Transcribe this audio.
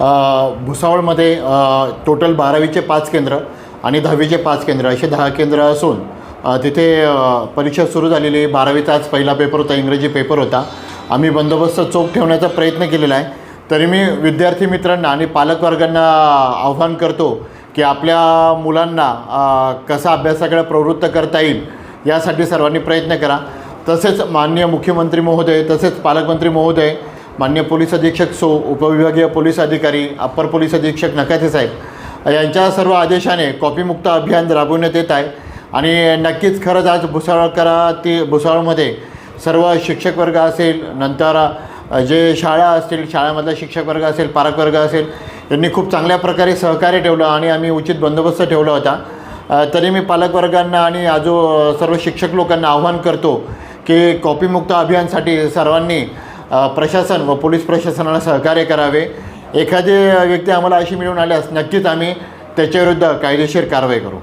भुसावळमध्ये total बारावीचे पाच केंद्र आणि दहावीचे पाच केंद्र असे दहा केंद्र असून तिथे परीक्षा सुरू झालेली आहे. बारावीचा आज पहिला पेपर होता इंग्रजी पेपर होता. आम्ही बंदोबस्त चोख ठेवण्याचा प्रयत्न केलेला आहे. तरी मी विद्यार्थी मित्रांना आणि पालकवर्गांना आव्हान करतो की आपल्या मुलांना कसा अभ्यासाकडे प्रवृत्त करता येईल यासाठी सर्वांनी प्रयत्न करा. तसेच माननीय मुख्यमंत्री महोदय तसेच पालकमंत्री महोदय मान्य पोलीस अधीक्षक सो उपविभागीय पोलीस अधिकारी अप्पर पोलीस अधीक्षक नकाते साहेब यांच्या सर्व आदेशाने कॉपीमुक्त अभियान राबवण्यात येत आहे. आणि नक्कीच खरंच आज भुसावळकरा ती भुसावळमध्ये सर्व शिक्षक वर्ग असेल नंतर जे शाळा असतील शाळेमधला शिक्षक वर्ग असेल पालकवर्ग असेल यांनी खूप चांगल्या प्रकारे सहकार्य ठेवलं आणि आम्ही उचित बंदोबस्त ठेवला होता. तरी मी पालकवर्गांना आणि आजो सर्व शिक्षक लोकांना आव्हान करतो की कॉपीमुक्त अभियानसाठी सर्वांनी प्रशासन व पोलीस प्रशासनाला सहकार्य करावे. एखादी व्यक्ती आम्हाला अशी मिळून आल्यास नक्कीच आम्ही त्याच्याविरुद्ध कायदेशीर कारवाई करू.